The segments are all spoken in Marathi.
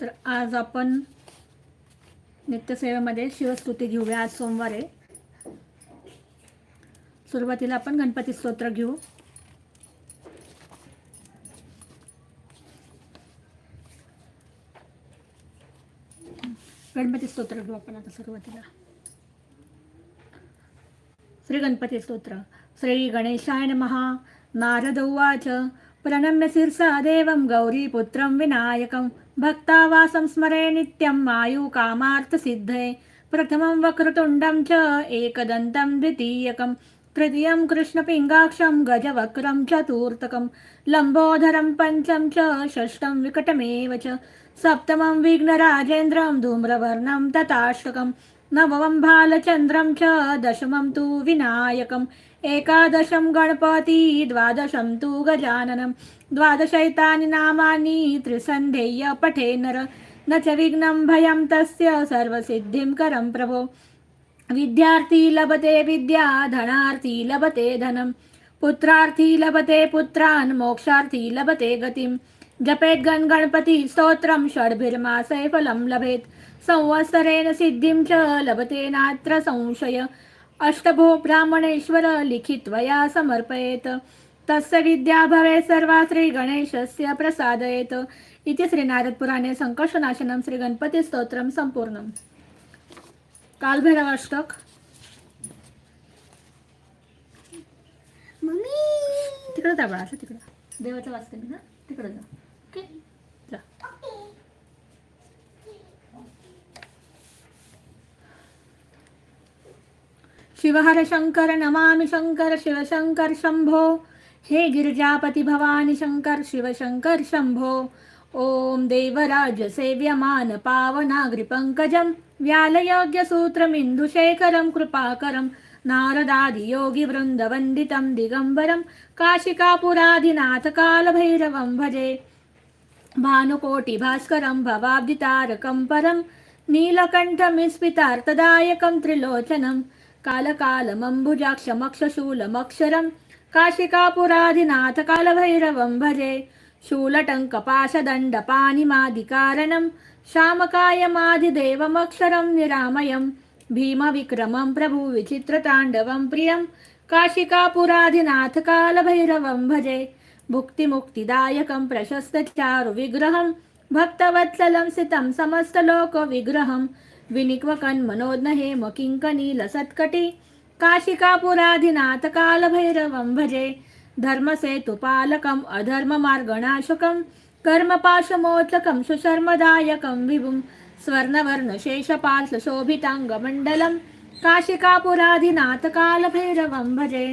तर आज आपण नित्यसेवेमध्ये शिवस्तुती घेऊया आज सोमवार. आहे सुरुवातीला आपण गणपती स्तोत्र घेऊ. गणपती स्तोत्र घेऊ आपण आता सुरुवातीला. श्री गणपती स्तोत्र. श्री गणेशाय नमः. नारद उवाच. प्रणम्य शिरसा देवं गौरीपुत्रं विनायकं। भक्तावासं स्मरे नित्यं आयुकामार्थसिद्धये प्रथमं वक्रतुण्डं च एकदन्तं द्वितीयकं। तृतीयं कृष्णपिङ्गाक्षं गजवक्रं चतुर्थकं। लम्बोधरं पञ्चं च षष्ठं विकटमेव च। सप्तमं विघ्नराजेन्द्रं धूम्रवर्णं तथाष्टकं। नवमं भालचन्द्रं च दशमं तु विनायकम्। एकादशं गणपती द्वादशं तु गजाननं द्वादशैतानि नामानि त्रिसन्धेय पठे नर न च विघ्नं भयं तस्य सर्वसिद्धिं करं प्रभो। विद्यार्थी लभते विद्या धनार्थी लभते धनं। पुत्रार्थी लभते पुत्रान् मोक्षार्थी लभते गतिं। जपेत् गण स्तोत्रं षड्भिर्मासे फलं लभेत्। संवत्सरेण सिद्धिं च लभते नात्र संशय। अष्टभो ब्राह्मणेश्वर लिखित्वया समर्पयेत्. तस्य विद्या भवेत् सर्वा श्रीगणेशस्य प्रसादयेत्. इति श्रीनारदपुराणे सङ्कर्षनाशनं श्रीगणपतिस्तोत्रं सम्पूर्णम् कालभैरवाष्टक. तिकडं जा बाळा असं तिकडं. देवाचं वाचते मी ना तिकडं जा. ओके शिवहर शंकर नमामि शंकर शिवशंकर शंभो हे गिरिजापती भवानी शंकर शिवशंकर शंभो ॐ देवराज सेव्यमान पावनाग्रिपङ्कजं व्यालयोग्यसूत्रमिन्दुशेखरं कृपाकरं नारदादियोगिवृन्दवन्दितं दिगम्बरं काशिकापुराधिनाथकालभैरवं भजे। भानुकोटिभास्करं भवाब्दितारकं परं नीलकण्ठमिस्मितार्थदायकं त्रिलोचनं। कालकालमम्बुजाक्षमक्षशूलमक्षरं काशिकापुराधिनाथकालभैरवं भजे शूलटङ्कपाशदण्डपानिमादिकारणं श्यामकायमादिदेवमक्षरं निरामयं भीमविक्रमं प्रभुविचित्रताण्डवं प्रियं काशिकापुराधिनाथकालभैरवं भजे भुक्तिमुक्तिदायकं प्रशस्तचारुविग्रहं भक्तवत्सलं सितं समस्तलोकविग्रहं विनिक्वकन्मनोज्ञहेम काशिकापुराधिनाथ काशिकापुराधिनाथकालभैरवं भजे। धर्मसेतुपालकम् अधर्ममार्गणाशकं कर्मपाशमोचकं सुशर्मदायकं विभुं। स्वर्णवर्णशेषपार्श्वशोभिताङ्गमण्डलं काशिकापुराधिनाथकालभैरवं भजे।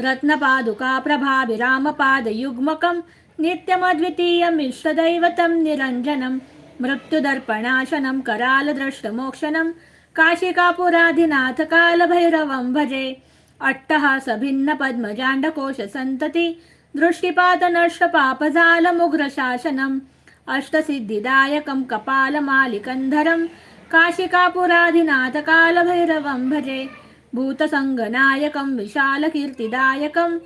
रत्नपादुकाप्रभाभिरामपादयुग्मकं नित्यमद्वितीयमिष्टदैवतं निरञ्जनम्। मृत्युदर्पणाशनं करालद्रष्टमोक्षणं काशिकापुराधिनाथकालभैरवं भजे। अट्टहासभिन्नपद्मजाण्डकोशसन्तति दृष्टिपातनष्टपापजालमुग्रशासनम् अष्टसिद्धिदायकं कपालमालिकन्धरं काशिकापुराधिनाथकालभैरवं भजे। भूतसङ्गनायकं विशालकीर्तिदायकं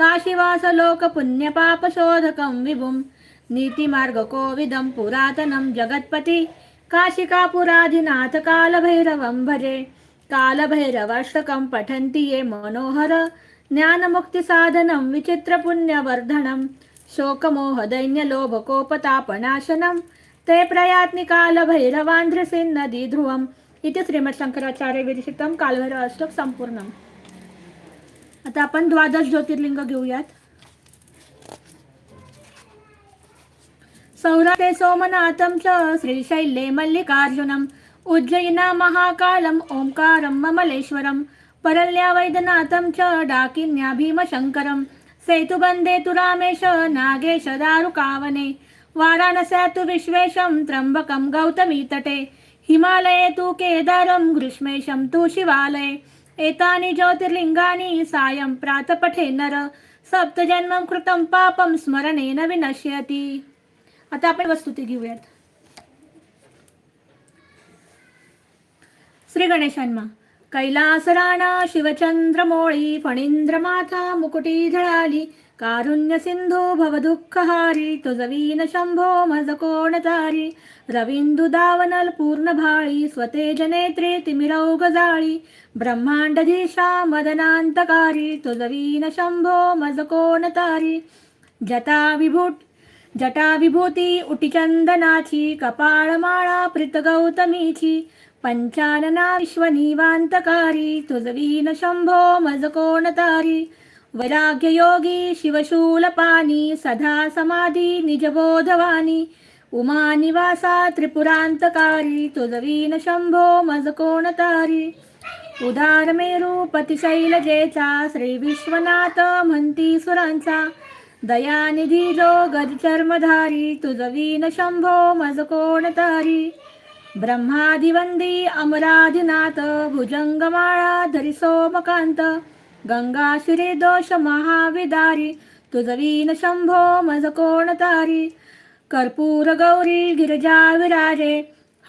काशिवासलोकपुण्यपापशोधकं विभुम्। नीतिमार्गकोविदं पुरातनं जगत्पति। काशिकापुराधिनाथकालभैरवं भजे। कालभैरवाष्टकं पठन्ति ये मनोहर। ज्ञानमुक्तिसाधनं विचित्रपुण्यवर्धनं। शोकमोहदैन्यलोभकोपतापनाशनं। ते प्रयात्नि कालभैरवान्ध्रसिन्नदी ध्रुवम् इति श्रीमच्छंकराचार्य विरचितं कालभैरव अष्टक संपूर्णम् आता आपण द्वादश ज्योतिर्लिंग घेऊयात। सौराते सोमनाथं च श्रीशैले मल्लिकार्जुनम् उज्जयिना महाकालम् ओङ्कारं ममलेश्वरं परल्या वैद्यनाथं च डाकिन्या भीमशङ्करं सेतुबन्धे तु रामेश नागेश दारुकावने वाराणस्या तु विश्वेशं त्र्यम्बकं गौतमीतटे हिमालये तु केदारं ग्रीष्मेशं तु शिवालये एतानि ज्योतिर्लिङ्गानि सायं प्रातपठे नर सप्तजन्मं कृतं पापं स्मरणेन विनश्यति आता आपण वस्तुती घेऊयात. श्री गणेशांना कैलासराणा फणींद्र फणींद्रमाथा मुकुटी झळाली कारुण्य सिंधू भव दुःखहारी शंभो मज कोण तारी रविंदु दावनल पूर्ण भाळी स्वतेज नेत्रे तिमिरौग गजाळी ब्रह्मांडधीशा मदनांतकारी तुजवीन शंभो मज कोण तारी जटा विभूट जटा विभूती कपाळमाळा प्रीतगौतमीची पञ्चानना पंचानना विश्वनिवांतकारी तुझवीन शंभो मज कोण शिवशूलपाणी सदा समाधी निजबोधवानी उमा निवासा त्रिपुरांतकारी तुझवीन शंभो मज कोण तारी पतिशैलजेचा श्री विश्वनाथ म्हणती सुरांचा दयानिधी जो गजचर्मधारी तुझ वीन शंभो मज कोण तारी? ब्रह्मादिवंदी अमराधिनाथ भुजंगमाळा धरी सोमकांत गंगाशिरे दोष महाविदारी तुझ वीन शंभो मज कोण तारी? कर्पूर गौरी गिरजा विराजे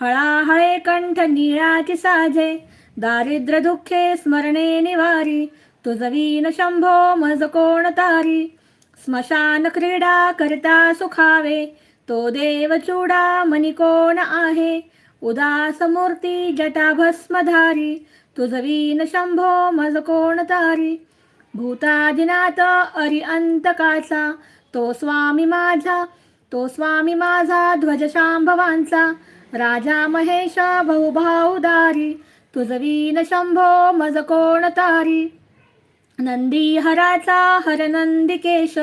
हळाहळे कंठ निळाची साजे दारिद्र्य दुःखे स्मरणे निवारी तुझ वीन शंभो मज कोण तारी? स्मशान क्रीडा करता सुखावे तो देव चूडा मनी कोण आहे. उदास मूर्ती जटा भस्मधारी तुझ वीन शंभो मज कोण तारी. भूतादिनाथ अरि अंतकाचा तो स्वामी माझा तो स्वामी माझा ध्वज शांभवांचा. राजा महेश बहुभाऊदारी तुझ वीन शंभो मज कोण तारी. नंदी हराचा हर नंदिकेश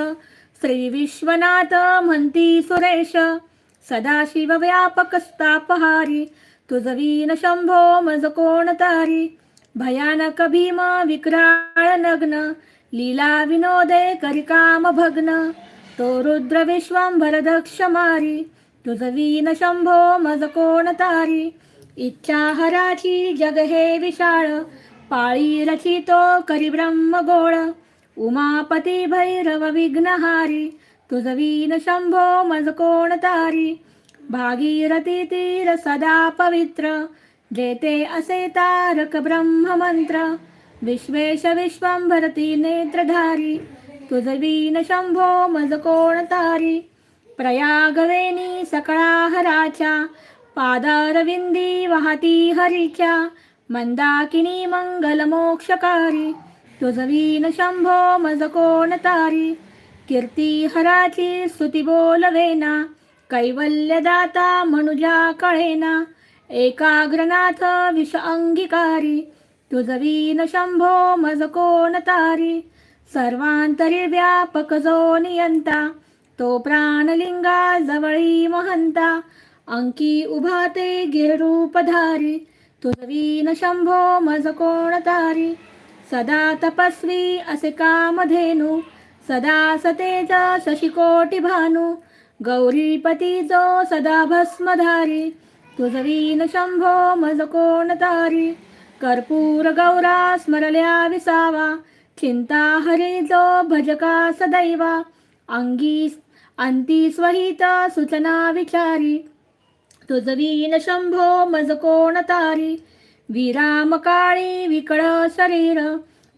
श्री विश्वनाथ म्हणती सुरेश सदाशिव व्यापक स्थापहारी तुझ वीन शंभो मज कोण तारी भयानक भीम विक्राळ नग्न लीला विनोदे करिकाम भग्न तो रुद्र विश्वंभर दक्ष मारी तुझ वीन शंभो मज कोण तारी इच्छा हराची जग हे विशाळ पाळी रचितो करी ब्रह्म गोळ. उमापती भैरव विघ्नहारी. तुझ वीन शंभो मज कोण तारी. भागीरथी तीर सदा पवित्र. जेते असे तारक ब्रह्ममंत्र विश्वेश विश्वंभरती नेत्रधारी. तुझ वीन शंभो मज कोण तारी. प्रयागवेनी सकळा हराच्या पादारविंदी वाहती हरीच्या. मंदाकिनी मंगल मोक्षकारी तुझवीन शंभो मज कोण तारी कीर्ती हराची स्तुती बोलवेना कैवल्यदाता मनुजा कळेना एकाग्रनाथ विष अंगीकारी तुझवीन शंभो मज कोण तारी सर्वांतरी व्यापक जो नियंता तो प्राणलिंगा जवळी महंता अंकी उभा ते गिररूपधारी तुझवीन शंभो मज कोण तारी? सदा तपस्वी असे कामधेनु सदा सतेज शशिकोटी भानु गौरीपती जो सदा भस्मधारी तुझवीन शंभो मज कोण तारी? कर्पूर गौरा स्मरल्या विसावा चिंता हरी जो भजका सदैवा अंगी अंती स्वहित सूचना विचारी तुझ वीन शंभो मज कोण तारी? विराम काळी विकळ शरीर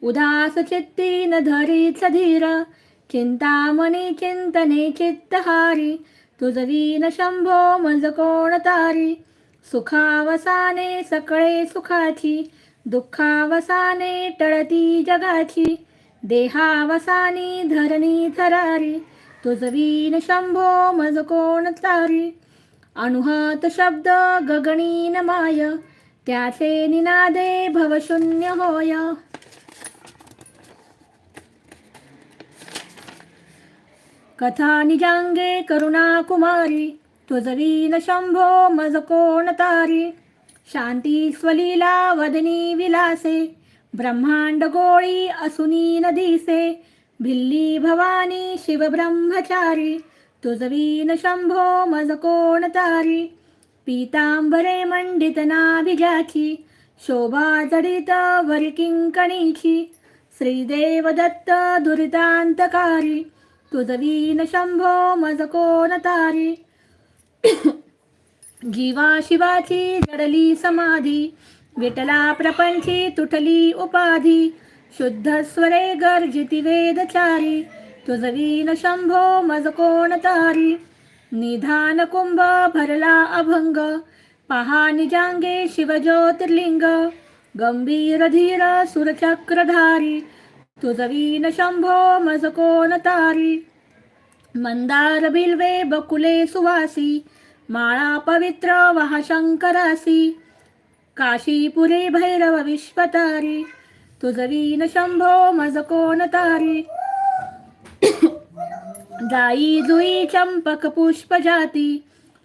उदास चित्ती न धरीच धीर. चिंतामणी चिंतने चित्तहारी तुझ वीन शंभो मज कोण तारी? सुखावसाने सकळे सुखाची दुःखावसाने टळती जगाची. देहावसानी धरणी थरारी तुझ वीन शंभो मज कोण तारी? अनुहत शब्द गगनीन माय त्याचे निनादे भवशून्य होय. कथा निजांगे करुणा कुमारी तुझवीन शंभो मज कोण तारी. शांती स्वलीला वदनी विलासे ब्रह्मांड गोळी असुनी नदीसे भिल्ली भवानी शिव ब्रह्मचारी तुझवीन शंभो मज कोण तारी? पीतांबरे मंडित नाभिजाची शोभा जडित वरी किंकणीची श्रीदेव दत्त दुरितांतकारी तुझवीन शंभो मज कोण तारी? जीवा शिवाची जडली समाधी विटला प्रपंची तुटली उपाधी शुद्ध स्वरे गर्जिती वेदचारी तुझवीन शंभो मज कोण तारी निधान कुंभ भरला अभंग पहा निजांगे शिवज्योतिर्लिंग गंभीर धीर सुरचक्रधारी तुझवीन शंभो मज कोण तारी मंदार बिल्वे बकुले सुवासी माळा पवित्र वहा शंकरासी काशीपुरे भैरव विश्वतारी तुझवीन शंभो मज कोण तारी जाई जुई चंपक पुष्प जाती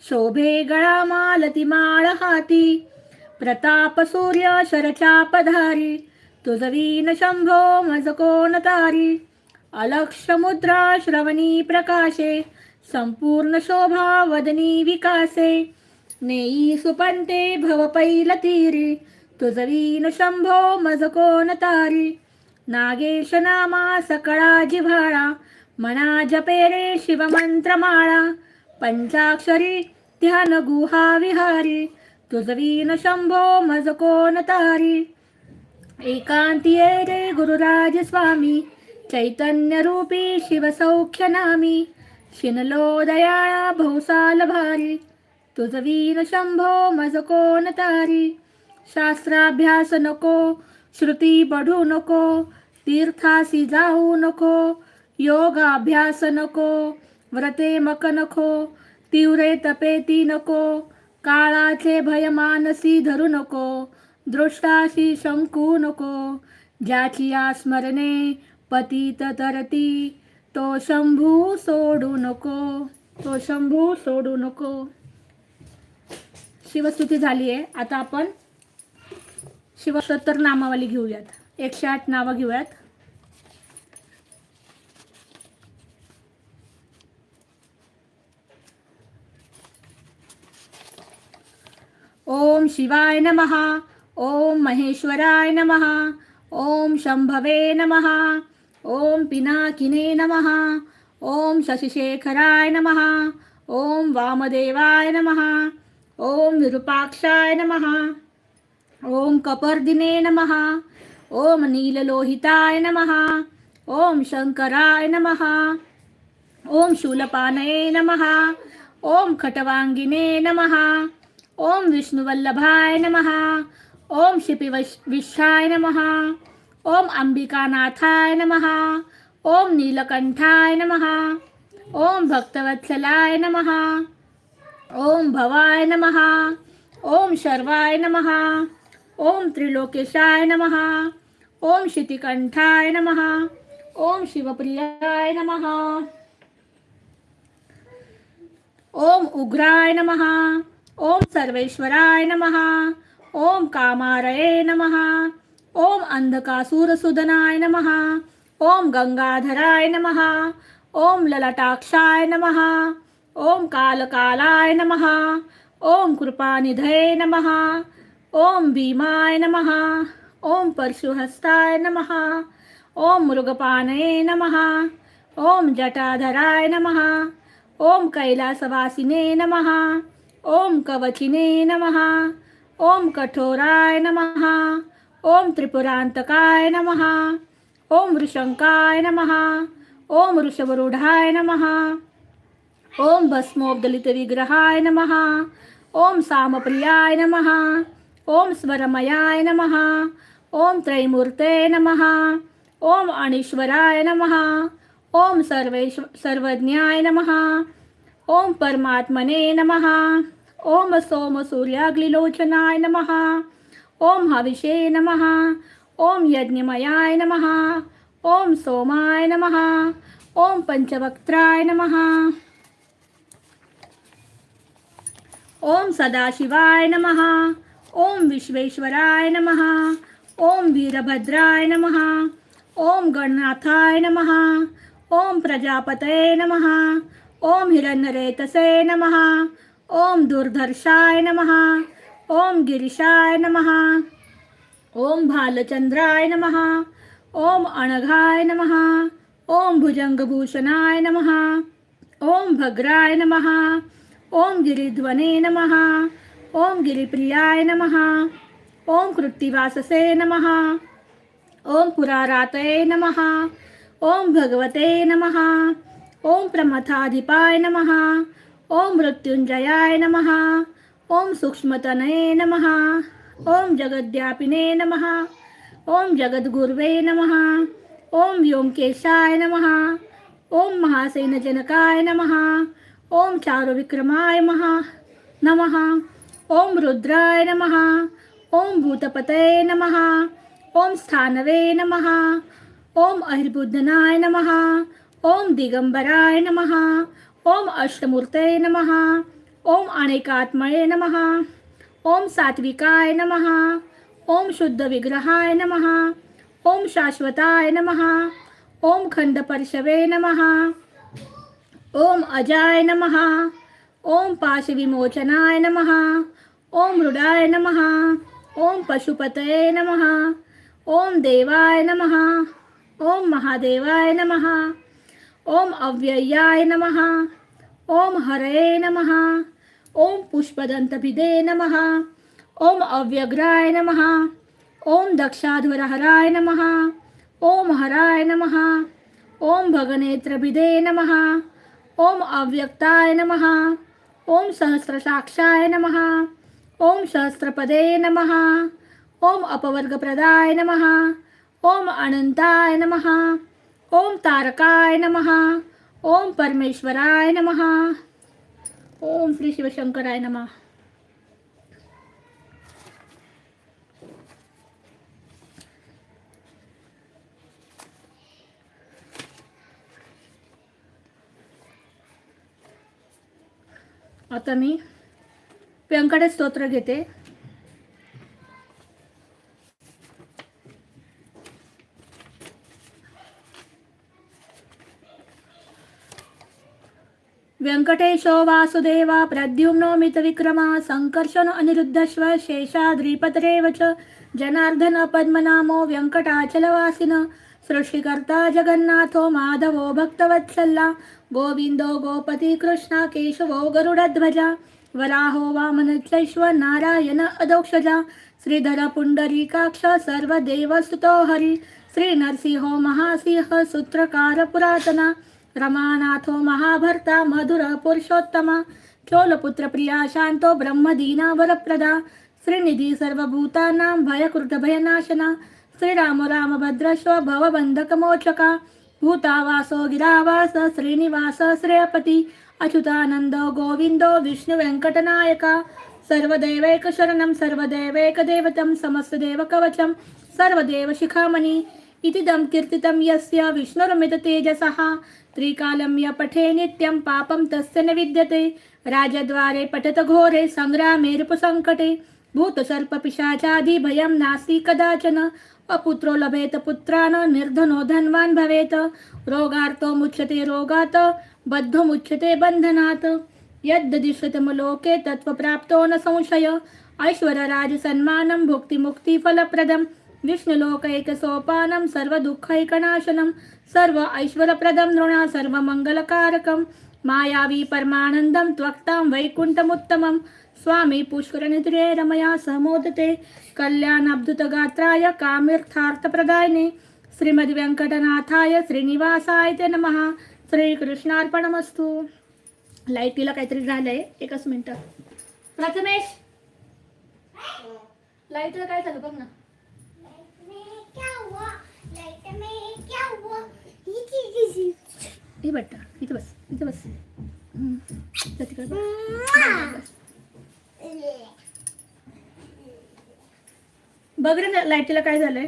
शोभे गळा मालती माळ हाती प्रताप सूर्य शरचाप धारी तुझवीन शंभो मज कोण तारी अलक्ष मुद्रा श्रवणी प्रकाशे संपूर्ण शोभा वदनी विकासे. नेई सुपंते भव पैल तीरी तुझवीन शंभो मज कोण तारी नागेश नामा सकळा जिव्हाळा मना जपेरे शिवमंत्रमाळा पंचाक्षरी ध्यान गुहा विहारी तुझवीन शंभो मज कोण तारी एकांतिये रे गुरुराज स्वामी चैतन्य रूपी शिवसौख्य नामी शिनलो दयाळा भौसाल भारी तुझवीन शंभो मज कोण तारी शास्त्राभ्यास नको श्रुती बढू नको तीर्थासी जाऊ नको योगाभ्यास नको व्रते मक नको तीव्रे तपेती नको काळाचे भय मानसी धरू नको दृष्टाशी शंकू नको ज्याची स्मरणे पतित तरती तो शंभू सोडू नको तो शंभू सोडू नको. शिवस्तुती झाली आहे आता आपण शिवसत्तर नामावली घेऊयात. एकशे आठ नावं घेऊयात. ओम शिवाय नमः. ओम महेश्वराय नमः. ओम शंभवे नमः. ओम पिनाकिने नमः. ओम शशिशेखराय नमः. ओम वामदेवाय नमः. ओम विरूपाक्षाय नमः. ओम कपर्दिने नमः ओम नीललोहिताय नमः ओम शंकराय नमः ओम शूलपानये नमः ओम खटवांगिने नमः ओम विष्णुवल्लभाय नमः ओम शिपिविशाय नमः ओम अंबिकानाथाय नमः ओम नीलकंठाय नमः ओम भक्तवत्सलाय नमः ओम भवाय नमः ओम शर्वाय नमः ओम त्रिलोकेशाय नमः ओम शितिकंठाय नमः ओम शिवप्रियाय नमः ओम उग्राय नमः ओम सर्वेश्वराय नमः ओम कामारये नमः ओम अंधकासुरसुदनाय नमः ओम गंगाधराय नमः ओम ललटाक्षाय नमः ओम कालकालाय नमः ओम कृपानिधये नमः ओम भीमाय नमः ओम परशुहस्ताय नमः ओम मृगपानये नमः ओम जटाधराय नमः ओम कैलासवासिने नमः ओम कवचिने नमः ओम कठोराय नमः ओम त्रिपुरांतकाय नमः ओम वृषंकाय नमः ओम वृषभरूढाय नमः ओम भस्मोपदलितविग्रहाय नमः ओम सामप्रियाय नमः ओम स्वरमयाय नमः ओम त्रैमूर्ते नमः ओम अणीश्वराय नमः ओम सर्वेश्व सर्वज्ञाय नमः ओम परमात्मने नमः ओम सोम सूर्याग्लिलोचनाय नमः ओम हविषे नमः ओम यज्ञमयाय नमः ओम सोमाय नमः ओम पंचवक्त्राय नमः ओम सदाशिवाय नमः ओम विश्वेश्वराय नमः ओम वीरभद्राय नमः ओम गणनाथाय नमः ओम प्रजापतये नमः ओम हिरण्यरेतसे नमः ओम दुर्धर्षाय नमः ओम गिरिशाय नमः ओम भालचंद्राय नमः ओम अणघाय नमः ओम भुजंगभूषणाय नमः ओम भद्राय नमः ओम गिरिध्वने नमः ओम गिरिप्रियाय नमः ओम कृत्तिवाससे नमः ओम पुरारातये नमः ओम भगवते नमः ओम प्रमथाधिपाय नमः ओम मृत्युंजयाय नमः ओम सूक्ष्मतनये नमः ओम जगद्व्यापिने नमः ओम जगद्गुर्वे नमः ओम व्योमकेशाय नमः ओम महासेनजनकाय नमः ओम चारुविक्रमाय महा नमः ओम रुद्राय नमः ओम भूतपतये नमः ओम स्थानवे नमः ओम अहिर्बुद्धनाय नमः ओम दिगंबराय नमः ओम अष्टमूर्तये नमः ओम अनेकात्मये नमः ओम सात्विकाय नमः ओम शुद्ध विग्रहाय नमः ओम शाश्वताय नमः ओम खंडपर्शवे नमः ओम अजाय नमः ओम पाशविमोचनाय नमः ओम मृडाय नमः ओम पशुपतये नमः ओम देवाय नमः ओम महादेवाय नमः ओम अव्ययाय नमः ओम हरये नमः ओम पुष्पदंतभिदे नमः ओम अव्यग्राय नमः ओम दक्षाध्वरहराय नमः ओम हराय नमः ओम भगनेत्रभिदे नमः ओम अव्यक्ताय नमः ओम सहस्रसाक्षाय नमः ओम सहस्रपदे नमः. ओम अपवर्गप्रदाय नमः. ओम अनंताय नमः. ओम तारकाय नमः. ओम परमेश्वराय नमः. ओम श्री शिवशंकराय नमः. आता मी व्यंकट स्तोत्र घेते. व्यंकटेशो वासुदेवा प्रद्युम्नो मितविक्रमा सङ्कर्षण अनिरुद्धश्व शेषाद्रिपतरेव च जनार्दन पद्मनामो व्यङ्कटाचलवासिन सृष्टिकर्ता जगन्नाथो माधवो भक्तवत्सल्ला गोविन्दो गोपति कृष्णा केशवो गरुडध्वजा वराहो वामनश्व नारायण अदोक्षजा श्रीधर पुण्डरीकाक्ष सर्वदेवसुतो हरि श्रीनरसिंहो महासिंह सूत्रकार पुरातना रमानाथो महाभर्ता मधुर पुरुषोत्तमा चोलपुत्र प्रिया ब्रह्मदीना वरप्रदा सर्वभूतानां भयकृतभयनाशना श्रीराम भवबन्धकमोचका भूतावासो गिरावास श्रीनिवास श्रेयपति अच्युतानंद गोविंदो विष्णु व्यङ्कटनायका सर्वदैवैक शरणं सर्वदैवैकदेवतं समस्तदेवकवचं सर्वदेवशिखामणि इतिदं कीर्तितं यस्य विष्णुरमिततेजसः त्रिकालं य पठे नित्यं पापं तस्य न विद्यते। राजद्वारे पठत घोरे सङ्ग्रामे भूतसर्पपिशाचादिभयं नास्ति कदाचन। अपुत्रो लभेत पुत्रान् निर्धनो धनवान भवेत्। रोगार्तो मुच्यते रोगात् बद्धो मुच्यते बन्धनात्। यद्दिश्यतमलोके तत्त्वप्राप्तो न संशय। ऐश्वरराजसन्मानं भुक्तिमुक्तिफलप्रदं विष्णुलोकैकसोपानं सर्वदुःखैकनाशनं। सर्व ऐश्वरप्रदं नृणा सर्वमङ्गलकारकं मायावी परमानन्दं त्वक्तां वैकुण्ठमुत्तमं स्वामी पुष्करनिद्रे रमया समोदते कल्याणाब्धुतगात्राय कामिर्थार्थप्रदायिने श्रीमद्व्यङ्कटनाथाय श्रीनिवासाय ते नमः. श्रीकृष्णार्पणमस्तु. लाईटीला काहीतरी झालंय. एकच मिनटं. प्रथमेश! लाईटला काय झालं बघ ना. बट्टा. बस. इथं बस. तिकडे बस. बघ रे ना लाईटीला काय झालंय?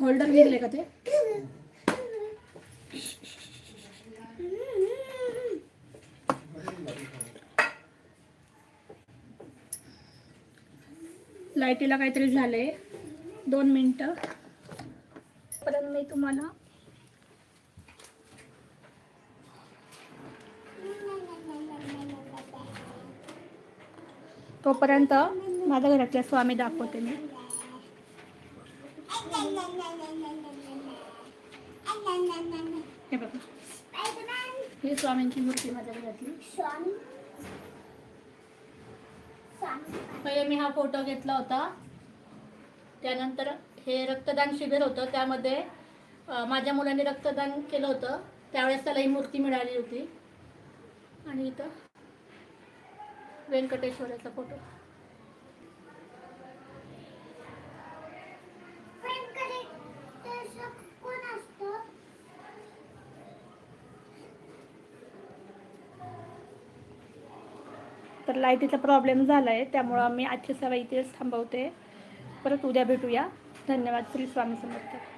होल्डर घेतले का ते? लाईटीला काहीतरी झालं आहे दोन मिनटं. परत मी तुम्हाला तोपर्यंत माझ्या घरातल्या स्वामी दाखवते मी. हे बघा. हे स्वामींची मूर्ती माझ्या घरातली. स्वामी पहिले मी हा फोटो घेतला होता. त्यानंतर हे रक्तदान शिबिर होतं. त्यामध्ये माझ्या मुलांनी रक्तदान केलं होतं. त्यावेळेस त्याला ही मूर्ती मिळाली होती. आणि इथं व्यंकटेश्वराचा फोटो. तर लाईटीचा प्रॉब्लेम झाला आहे त्यामुळं मी आजची सवय इथेच थांबवते. परत उद्या भेटूया. धन्यवाद श्री स्वामी समर्थ.